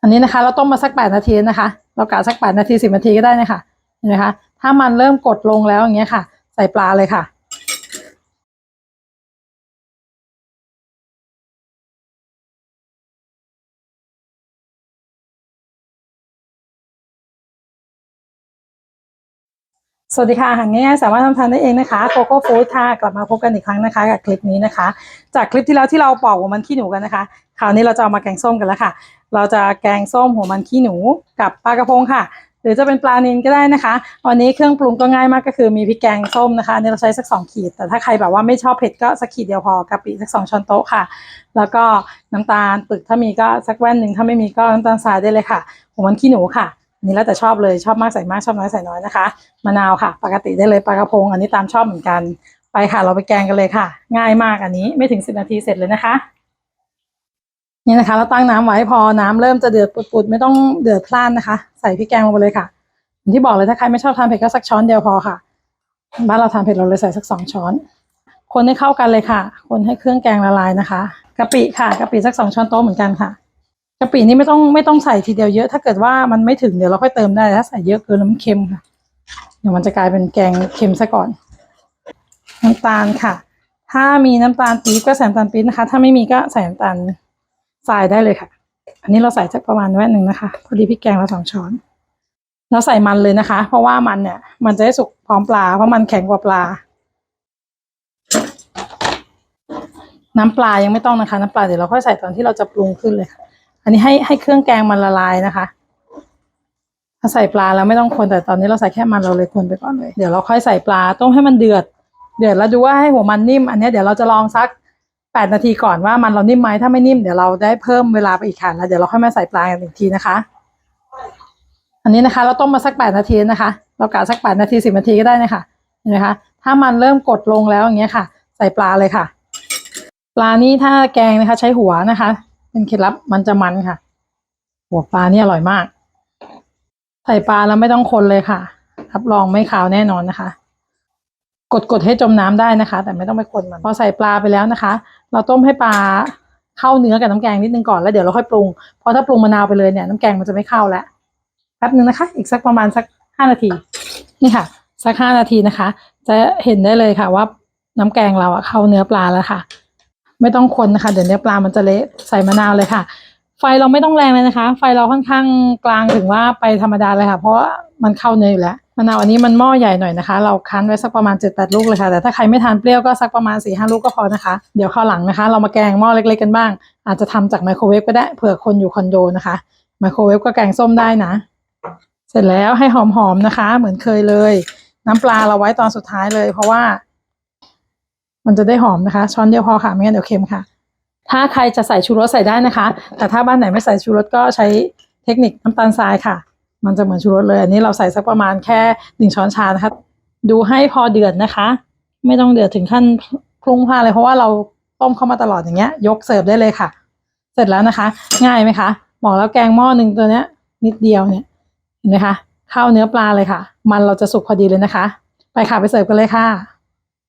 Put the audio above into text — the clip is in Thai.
อันนี้นะคะ เราต้มมาสักแปดนาทีนะคะ เรากะสักแปดนาทีสิบนาทีก็ได้นะคะเห็นไหมคะถ้ามันเริ่มกดลงแล้วอย่างเงี้ยค่ะ ใส่ปลาเลยค่ะ สวัสดีค่ะหารง่ายๆสามารถทำทานได้เองนะคะโ o โก้ฟู้ดค่ะกลับมาพบกันอีกครั้งนะคะกับคลิปนี้นะคะ จากคลิปที่แล้วที่เราปอกหัวมันขี้หนูกันนะคะคราวนี้เราจะเอามาแกงส้มกันแล้วค่ะ เราจะแกงส้มหัวมันขี้หนูกับปลากระพงค่ะ หรือจะเป็นปลานิลก็ได้นะคะวันนี้เครื่องปรุงก็ง่ายมากก็คือมีพริกแกงส้มนะคะนนี้เราใช้สักสองขีด แต่ถ้าใครแบบว่าไม่ชอบเผ็ดก็สักขีดเดียวพอกะปิสักสองช้อนโต๊ะค่ะ แล้วก็น้ำตาลปึกถ้ามีก็สักแว่นหนึ่งถ้าไม่มีก็น้ำตาลทรายได้เลยค่ะหัวมันขี้หนูค่ะ นนี้แล้วแต่ชอบเลยชอบมากใส่มากชอบน้อยใส่น้อยนะคะมะนาวค่ะ ปกติได้เลยปลากระพง อันนี้ตามชอบเหมือนกัน ไปค่ะเราไปแกงกันเลยค่ะ ง่ายมากอันนี้ไม่ถึงสิบนาทีเสร็จเลยนะคะนี่นะคะ เราตั้งน้ำไว้พอน้ำเริ่มจะเดือดปุดๆไม่ต้องเดือดพล่านนะคะ ใส่พริกแกงลงไปเลยค่ะอย่างที่บอกเลยถ้าใครไม่ชอบทานเผ็ดก็สักช้อนเดียวพอค่ะบ้านเราทานเผ็ดเราเลยใส่สักสองช้อน คนให้เข้ากันเลยค่ะ คนให้เครื่องแกงละลายนะคะกะปิค่ะกะปิสักสองช้อนโต๊ะเหมือนกันค่ะ กะปินี่ไม่ต้องไม่ต้องใส่ทีเดียวเยอะ ถ้าเกิดว่ามันไม่ถึงเดี๋ยวเราค่อยเติมได้ ถ้าใส่เยอะเกินแล้วมันเค็มค่ะ เดี๋ยวมันจะกลายเป็นแกงเค็มซะก่อน น้ำตาลค่ะ ถ้ามีน้ำตาลปี๊บก็ใส่น้ำตาลปี๊บนะคะ ถ้าไม่มีก็ใส่น้ำตาลทรายได้เลยค่ะ อันนี้เราใส่สักประมาณแว่นหนึ่งนะคะ พอดีพริกแกงเราสองช้อน เราใส่มันเลยนะคะ เพราะว่ามันเนี่ย มันจะได้สุกพร้อมปลา เพราะมันแข็งกว่าปลา น้ำปลายังไม่ต้องนะคะ น้ำปลาเดี๋ยวเราค่อยใส่ตอนที่เราจะปรุงขึ้นเลยค่ะ อันนี้ให้ให้เครื่องแกงมันละลายนะคะ ถ้าใส่ปลาแล้วไม่ต้องคนแต่ตอนนี้เราใส่แค่มันเราเลยคนไปก่อนเลย เดี๋ยวเราค่อยใส่ปลาต้มให้มันเดือด เดือดแล้วดูว่าให้หัวมันนิ่ม อันนี้เดี๋ยวเราจะลองสักแปดนาทีก่อนว่ามันเรานิ่มไหมถ้าไม่นิ่มเดี๋ยวเราได้เพิ่มเวลาไปอีกค่ะแล้วเดี๋ยวเราค่อยมาใส่ปลากันอีกทีนะคะ อันนี้นะคะ เราต้มมาสักแปดนาทีนะคะ เรากะสักแปดนาทีสิบนาทีก็ได้นะคะเห็นไหมคะถ้ามันเริ่มกดลงแล้วอย่างเงี้ยค่ะ ใส่ปลาเลยค่ะ ปลานี่ถ้าแกงนะคะ ใช้หัวนะคะ เป็นเคล็ดลับมันจะมันค่ะ หัวปลาเนี่ยอร่อยมาก ใส่ปลาแล้วไม่ต้องคนเลยค่ะ รับรองไม่ขาวแน่นอนนะคะ กดกดให้จมน้ำได้นะคะ แต่ไม่ต้องไปคนมันพอใส่ปลาไปแล้วนะคะ เราต้มให้ปลาเข้าเนื้อกับน้ำแกงนิดนึงก่อนแล้วเดี๋ยวเราค่อยปรุงเพราะถ้าปรุงมะนาวไปเลยเนี่ยน้ำแกงมันจะไม่เข้าแล้วแป๊บนึงนะคะ อีกสักประมาณสักห้านาทีนี่ค่ะ สักห้านาทีนะคะ จะเห็นได้เลยค่ะว่าน้ำแกงเราอะเข้าเนื้อปลาแล้วค่ะ ไม่ต้องคนนะคะ เดี๋ยวเนื้อปลามันจะเละใส่มะนาวเลยค่ะ ไฟเราไม่ต้องแรงเลยนะคะ ไฟเราค่อนข้างกลางถึงว่าไปธรรมดาเลยค่ะ เพราะมันเข้าเนื้ออยู่แล้วมะนาวอันนี้มันหม้อใหญ่หน่อยนะคะ เราคั้นไว้สักประมาณเจ็ดแปดลูกเลยค่ะ แต่ถ้าใครไม่ทานเปรี้ยวก็สักประมาณสี่ห้าลูกก็พอนะคะ เดี๋ยวข้าวหลังนะคะ เรามาแกงหม้อเล็กๆกันบ้าง อาจจะทำจากไมโครเวฟก็ได้เผื่อคนอยู่คอนโดนะคะไมโครเวฟก็แกงส้มได้นะ เสร็จแล้วให้หอมๆนะคะ เหมือนเคยเลย น้ำปลาเราไว้ตอนสุดท้ายเลย เพราะว่า มันจะได้หอมนะคะ ช้อนเดียวพอค่ะไม่งั้นเดี๋ยวเค็มค่ะ ถ้าใครจะใส่ชูรสใส่ได้นะคะ แต่ถ้าบ้านไหนไม่ใส่ชูรสก็ใช้เทคนิคน้ำตาลทรายค่ะ มันจะเหมือนชูรสเลย อันนี้เราใส่สักประมาณแค่หนึ่งช้อนชานะคะ ดูให้พอเดือดนะคะ ไม่ต้องเดือดถึงขั้นพลุ่งพลาเลยเพราะว่าเราต้มเข้ามาตลอดอย่างเงี้ย ยกเสิร์ฟได้เลยค่ะ เสร็จแล้วนะคะ ง่ายไหมคะบอกแล้วแกงหม้อหนึ่งตัวเนี้ย นิดเดียวเนี่ยเห็นไหมคะข้าวเนื้อปลาเลยค่ะ มันเราจะสุกพอดีเลยนะคะ ไปค่ะไปเสิร์ฟกันเลยค่ะ